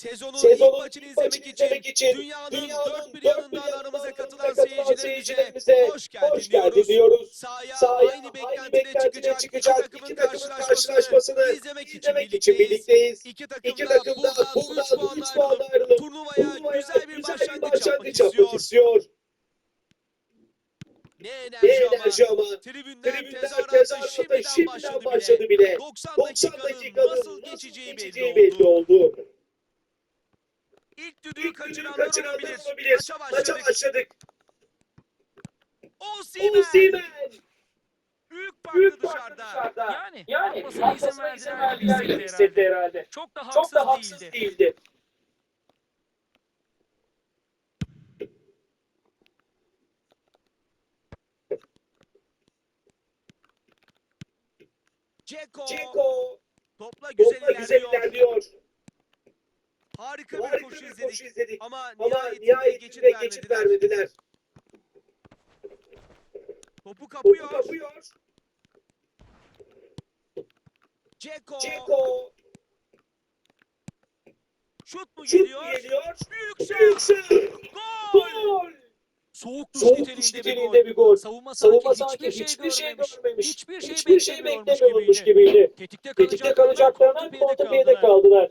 Sezonun, Sezonun ilk maçını izlemek için, için dünyanın, dünyanın dört bir yanından aramıza katılan seyircilerimize hoş geldin, hoş geldin diyoruz. Sahaya, Sahaya aynı beklentide beklentide çıkacak, çıkacak iki takımın karşılaşmasını izlemek için izlemek için birlikteyiz. İki takım İki da takım da buradan buradan 3 puanla 3 puanla ayrılıp turnuvaya turnuvaya güzel bir başlangıç yapmak istiyor. istiyor. Ne Ne enerji ama. enerji ama. Tribünden Tribünden tezahüratı tezahüratı şimdiden şimdiden başladı başladı bile. bile. 90 90 dakikanın dakikanın nasıl geçeceği belli belli oldu. oldu. İlk düdüğü kaçıranlar olabilir. Maça Maça başladık. başladık. Osimhen. Büyük farklı Büyük dışarıda. dışarıda. Yani, Yani atmasına izin verdiler gibi verdiler gibi hissetti hissetti herhalde. herhalde. Çok da haksız, Çok da haksız değildi. değildi. Ceko. Ceko Topla güzel topla güzel ilerliyor. ilerliyor. Harika bir Harika koşu bir izledik. koşu izledik. Ama Ama nihayetinde geçit nihayetinde geçit vermediler. vermediler. Topu Topu kapıyor. kapıyor. Ceko. Ceko Şut mu şut geliyor? geliyor. Büyük şut. Gol. Gol. Soğuk duş Soğuk niteliğinde duş bir niteliğinde gol. bir gol. Savunma Savunma sanki sanki hiçbir şey görmemiş. görmemiş. Hiçbir şey Hiçbir şey beklemiyormuş beklemiyormuş gibiydi. gibiydi. Tetikte Tetikte kalacaklarına kontrpiyede kaldılar. kaldılar.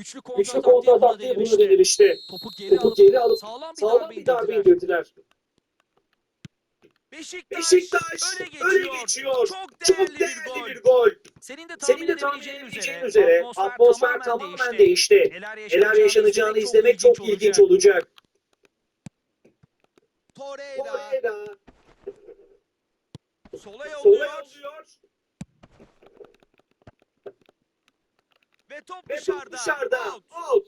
Güçlü kontra kontra taktiği taktiği buna denilmişti. işte. Topu geri Topu alıp geri alıp sağlam bir sağlam darbe darbe indirdiler. Beşiktaş, Beşiktaş öne öne geçiyor. geçiyor. Çok Çok değerli, değerli bir bir gol. gol. Senin de tahmin Senin de tahmin edebileceğin üzere atmosfer, atmosfer tamamen tamamen değişti. değişti. Neler Neler yaşanacağını izlemek çok ilginç olacak. Torreira. Torreira Sola sola yolluyor. Ve top ve dışarıda. top dışarıda. Out. Out.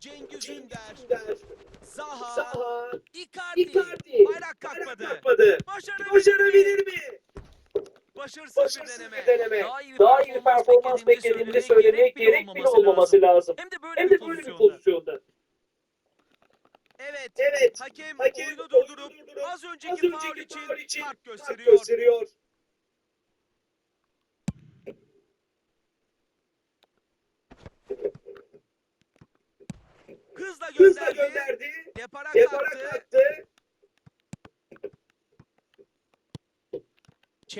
Cengiz Ünder. Zaha. Zaha, Icardi. Icardi. Bayrak kalkmadı. kalkmadı. Başarabilir, Başarabilir mi? Başarısız, bir Başarısız deneme. bir deneme. Daha iyi bir Daha iyi bir performans beklediğimizi söylemek gerek bile olmaması lazım. Hem de böyle Hem bir de böyle bir pozisyonda. Evet. Evet. Hakem, Hakem oyunu durdurup az önceki, Az faul önceki için, faul için kart kart gösteriyor. gösteriyor. Hızla Hızla gönderdi.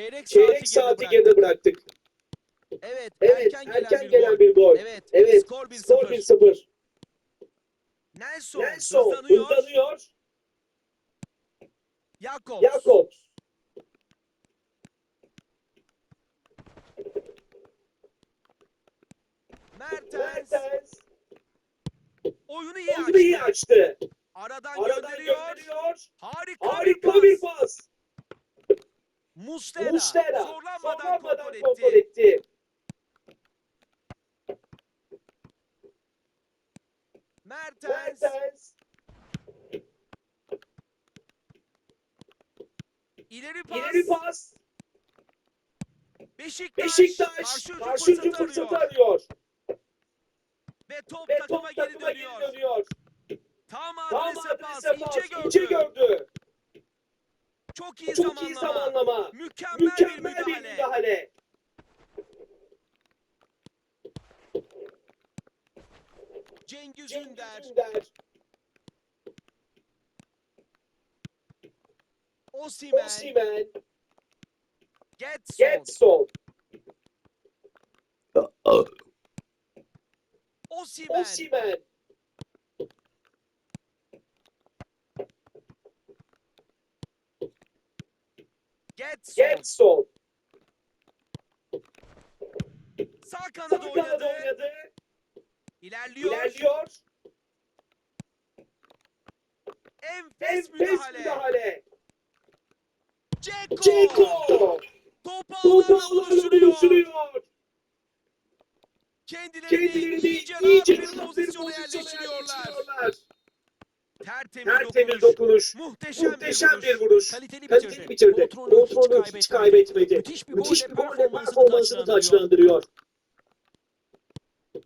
Çeyrek, Çeyrek saati, geride bıraktık. Evet, Evet. erken, gelen, Erken bir gelen gol. bir gol. Evet, Evet. skor 1-0. Skor 1-0. Nelson, Nelson hızlanıyor. hızlanıyor. Jakobs. Jakobs. Mertens. Mertens. Oyunu iyi Oyunu iyi açtı. açtı. Aradan, Aradan gönderiyor. gönderiyor. Harika, Harika bir pas. Mustera, Mustera zorlanmadan, zorlanmadan kontrol kontrol etti. etti. Mertens. Mertens. İleri pas. İleri pas. Beşiktaş, Beşiktaş karşı hücum fırsatı arıyor. Ve top Ve takıma top geri takıma geri dönüyor. Tam Tam adrese pas. adrese pas. İnce İnce gördü. Çok iyi Çok iyi zamanlama. zamanlama. Mükemmel, Mükemmel bir bir müdahale. müdahale. Cengiz Cengiz Ünder. Ünder. Osimhen. Osimhen. Getson. Getson. Osimhen. Osimhen. Getson. Getson. Sağ Sağ kanada kanada oynadı. oynadı. İlerliyor. İlerliyor. Enfes Enfes müdahale. müdahale. Ceko. Ceko. Topu buluşturuyor. buluşturuyor. Kendilerini, Kendilerini iyice iyice pozisyona yerleştiriyorlar. yerleştiriyorlar. Tertemiz, Tertemiz dokunuş. dokunuş. Muhteşem, Muhteşem bir vuruş. Kaliteli Kaliteli bitirdi. Kontrolü hiç kaybetmedi. Müthiş bir golle performansını taçlandırıyor.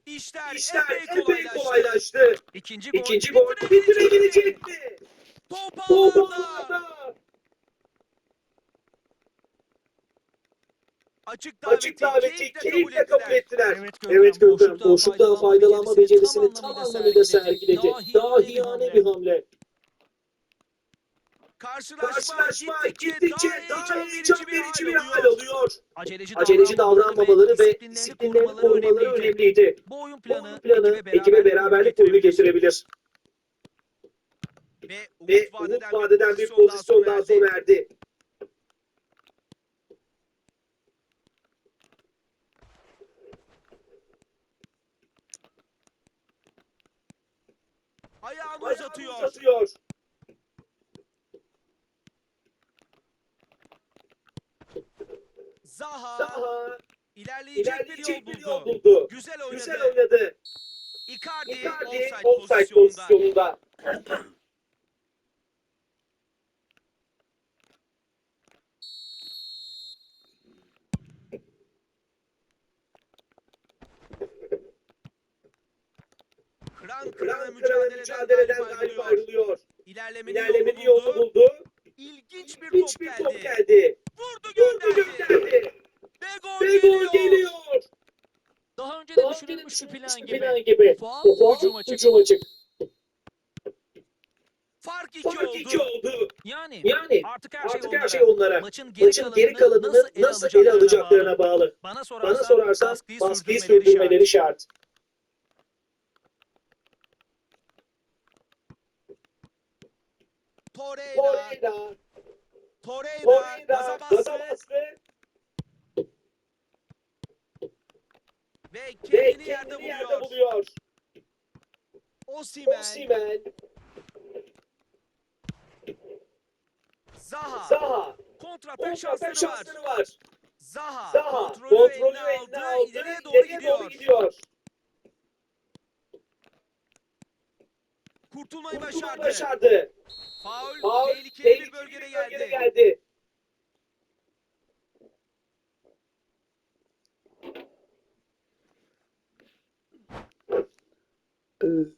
İşler, İşler epey kolaylaştı. İkinci gol İkinci gol bitirebilecek mi? Top Top ağlarda. ağlarda. Açık daveti, Açık daveti keyifle, kabul ettiler. Evet Evet Gökhan, boşluktan faydalanma becerisini tam anlamıyla sergiledi. Dahiyane bir hamle. Karşılaşma, Karşılaşma gittikçe, daha daha heyecan verici bir hal alıyor. Aceleci, Aceleci davranmamaları ve disiplinlerini korumaları önemliydi. Bu oyun Bu planı, planı ekibe beraberlik oyunu getirebilir. Ve Ve umut vadeden bir pozisyon daha sona erdi. Ayağını uzatıyor. uzatıyor. Zaha, Daha ilerleyecek, bir ilerleyecek yol bir yol buldu. buldu. Güzel oynadı. Güzel oynadı. Icardi, Icardi offside, offside pozisyonunda. pozisyonunda. Kıran kırana Kıran kırana mücadeleden, mücadeleden galip galip ayrılıyor. ayrılıyor. İlerlemenin, İlerlemenin yolunu yolunu buldu. buldu. İlginç bir top Hiçbir geldi. top geldi. Vurdu Vurdu gönderdi. gönderdi. Ve gol Ve geliyor. gol geliyor. Daha önce de Daha düşünülmüş bir plan gibi. plan gibi. Faul, hücum açık. hücum açık. Fark iki Fark oldu. iki oldu. Yani Yani artık her şey artık onlara. her şey onlara. Maçın geri, Maçın kalanını, geri kalanını nasıl ele alacaklarına bağlı. Bana sorarsan, Bana sorarsan baskıyı, baskıyı sürdürmeleri sürdürmeleri şart. Torreira, Torreira, gaza bastı ve ve kendini yerde kendini yerde buluyor. buluyor. Osimhen, Osimhen, Zaha, Zaha, kontratak şansları var. şansları var. Zaha, Zaha, kontrolü, kontrolü eline eline aldı, aldı, ileriye doğru ileriye gidiyor. doğru gidiyor. Kurtulmayı Kurtulmayı başardı. başardı. Faul, Faul, tehlikeli bir tehlikeli bölgede bir bölgede geldi. geldi.